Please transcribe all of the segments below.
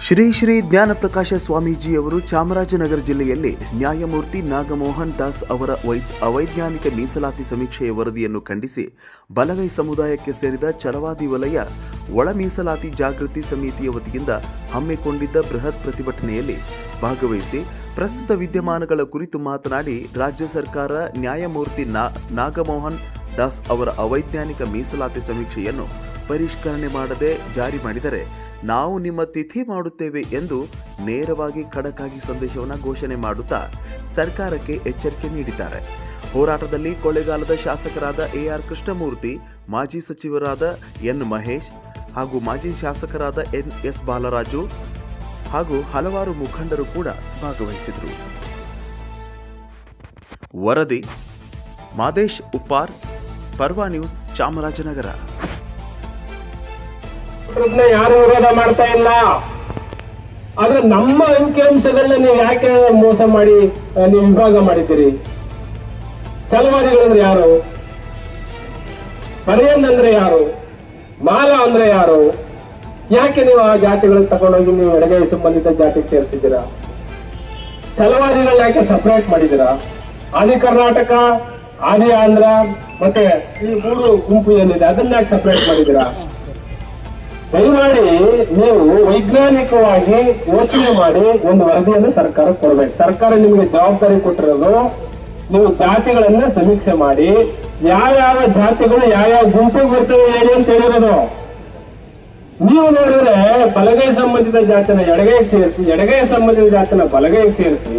ಶ್ರೀ ಶ್ರೀ ಜ್ಞಾನಪ್ರಕಾಶ ಸ್ವಾಮೀಜಿಯವರು ಚಾಮರಾಜನಗರ ಜಿಲ್ಲೆಯಲ್ಲಿ ನ್ಯಾಯಮೂರ್ತಿ ನಾಗಮೋಹನ್ ದಾಸ್ ಅವರ ವೈ- ಅವೈಜ್ಞಾನಿಕ ಮೀಸಲಾತಿ ಸಮೀಕ್ಷೆಯ ವರದಿಯನ್ನು ಖಂಡಿಸಿ ಬಲಗೈ ಸಮುದಾಯಕ್ಕೆ ಸೇರಿದ ಚರವಾದಿ ವಲಯ ಒಳ ಮೀಸಲಾತಿ ಜಾಗೃತಿ ಸಮಿತಿಯ ವತಿಯಿಂದ ಹಮ್ಮಿಕೊಂಡಿದ್ದ ಬೃಹತ್ ಪ್ರತಿಭಟನೆಯಲ್ಲಿ ಭಾಗವಹಿಸಿ ಪ್ರಸ್ತುತ ವಿದ್ಯಮಾನಗಳ ಕುರಿತು ಮಾತನಾಡಿ ರಾಜ್ಯ ಸರ್ಕಾರ ನ್ಯಾಯಮೂರ್ತಿ ನಾ- ನಾಗಮೋಹನ್ ದಾಸ್ ಅವರ ಅವೈಜ್ಞಾನಿಕ ಮೀಸಲಾತಿ ಸಮೀಕ್ಷೆಯನ್ನು ಪರಿಷ್ಕರಣೆ ಮಾಡದೆ ಜಾರಿ ಮಾಡಿದರೆ ನಾವು ನಿಮ್ಮ ತಿಥಿ ಮಾಡುತ್ತೇವೆ ಎಂದು ನೇರವಾಗಿ ಖಡಕ್ಕಾಗಿ ಸಂದೇಶವನ್ನು ಘೋಷಣೆ ಮಾಡುತ್ತಾ ಸರ್ಕಾರಕ್ಕೆ ಎಚ್ಚರಿಕೆ ನೀಡಿದ್ದಾರೆ. ಹೋರಾಟದಲ್ಲಿ ಕೊಳ್ಳೆಗಾಲದ ಶಾಸಕರಾದ ಎಆರ್ ಕೃಷ್ಣಮೂರ್ತಿ, ಮಾಜಿ ಸಚಿವರಾದ ಎನ್. ಮಹೇಶ್ ಹಾಗೂ ಮಾಜಿ ಶಾಸಕರಾದ ಎನ್. ಎಸ್. ಬಾಲರಾಜು ಹಾಗೂ ಹಲವಾರು ಮುಖಂಡರು ಕೂಡ ಭಾಗವಹಿಸಿದರು. ವರದಿ, ಮಾದೇಶ್ ಉಪ್ಪಾರ್, ಪರ್ವಾ ನ್ಯೂಸ್, ಚಾಮರಾಜನಗರ. ಯಾರು ವಿರೋಧ ಮಾಡ್ತಾ ಇಲ್ಲ? ಆದ್ರೆ ನಮ್ಮ ಅಂಕಿಅಂಶಗಳನ್ನ ನೀವು ಯಾಕೆ ಮೋಸ ಮಾಡಿ ನೀವು ವಿಭಾಗ ಮಾಡಿದ್ದೀರಿ? ಚಲವಾದಿಗಳಂದ್ರೆ ಯಾರು? ಪರಿಯನ್ ಅಂದ್ರೆ ಯಾರು? ಮಾಲ ಅಂದ್ರೆ ಯಾರು? ಯಾಕೆ ನೀವು ಆ ಜಾತಿಗಳನ್ನ ತಗೊಂಡೋಗಿ ನೀವು ಎಡಗೈ ಸಂಬಂಧಿತ ಜಾತಿಗೆ ಸೇರಿಸಿದ್ದೀರಾ? ಚಲವಾದಿಗಳನ್ನ ಯಾಕೆ ಸಪರೇಟ್ ಮಾಡಿದ್ದೀರಾ? ಆದಿ ಕರ್ನಾಟಕ, ಆದಿ ಆಂಧ್ರ, ಮತ್ತೆ ಈ ಮೂರು ಗುಂಪು ಏನಿದೆ, ಅದನ್ನ ಯಾಕೆ ಸಪರೇಟ್ ಮಾಡಿದ್ದೀರಾ? ದಯಮಾಡಿ ನೀವು ವೈಜ್ಞಾನಿಕವಾಗಿ ಯೋಚನೆ ಮಾಡಿ ಒಂದು ವರದಿಯನ್ನು ಸರ್ಕಾರ ಕೊಡ್ಬೇಕು. ಸರ್ಕಾರ ನಿಮಗೆ ಜವಾಬ್ದಾರಿ ಕೊಟ್ಟಿರೋದು, ನೀವು ಜಾತಿಗಳನ್ನ ಸಮೀಕ್ಷೆ ಮಾಡಿ, ಯಾವ್ಯಾವ ಜಾತಿಗಳು ಯಾವ್ಯಾವ ಗುಂಪಿಗೆ ಬರ್ತವೆ ಹೇಳಿ ಅಂತ ಹೇಳಿರೋದು. ನೀವು ನೋಡಿದ್ರೆ ಬಲಗೈ ಸಂಬಂಧಿತ ಜಾತಿನ ಎಡಗೈಗೆ ಸೇರಿಸಿ, ಎಡಗೈ ಸಂಬಂಧಿತ ಜಾತಿನ ಬಲಗೈಗೆ ಸೇರಿಸಿ,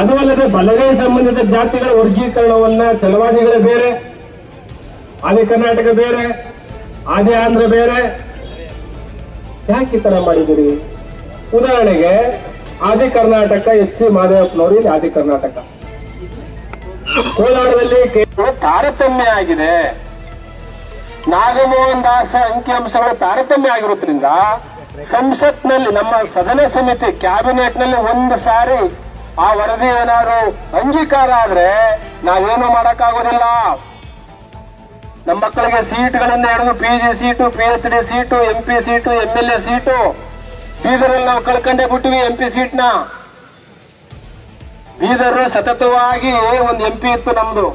ಅದು ಅಲ್ಲದೆ ಬಲಗೈ ಸಂಬಂಧಿತ ಜಾತಿಗಳ ವರ್ಗೀಕರಣವನ್ನ ಚಲವಾದಿಗಳೇ ಬೇರೆ, ಆದಿ ಕರ್ನಾಟಕ ಬೇರೆ, ಆದಿ ಆಂಧ್ರ ಬೇರೆ ಯಾಕೆ ಈ ತರ ಮಾಡಿದಿರಿ ಉದಾಹರಣೆಗೆ, ಆದಿ ಕರ್ನಾಟಕ, ಎಸ್ ಸಿ ಮಾದೇವಪ್ಪನವರು ಇಲ್ಲಿ ಆದಿ ಕರ್ನಾಟಕ. ಕೋಲಾರದಲ್ಲಿ ತಾರತಮ್ಯ ಆಗಿದೆ. ನಾಗಮೋಹನ್ ದಾಸ ಅಂಕಿಅಂಶಗಳು ತಾರತಮ್ಯ ಆಗಿರೋದ್ರಿಂದ ಸಂಸತ್ನಲ್ಲಿ, ನಮ್ಮ ಸದನ ಸಮಿತಿ ಕ್ಯಾಬಿನೆಟ್ನಲ್ಲಿ ಒಂದು ಸಾರಿ ಆ ವರದಿ ಏನಾದ್ರು ಅಂಗೀಕಾರ ಆದ್ರೆ ನಾವೇನು ಮಾಡಕ್ಕಾಗೋದಿಲ್ಲ. ನಮ್ಮ ಮಕ್ಕಳಿಗೆ ಸೀಟ್ಗಳನ್ನ ಹಿಡಿದು P G seat P H D seat M P seat M L A seat, ಬೀದರಲ್ಲಿ ನಾವು ಕಳ್ಕೊಂಡೇ ಬಿಟ್ಟಿವಿ ಎಂ ಪಿ ಸೀಟ್ನ. ಬೀದರ್ ಸತತವಾಗಿ ಒಂದು ಎಂ ಪಿ ಇತ್ತು ನಮ್ದು.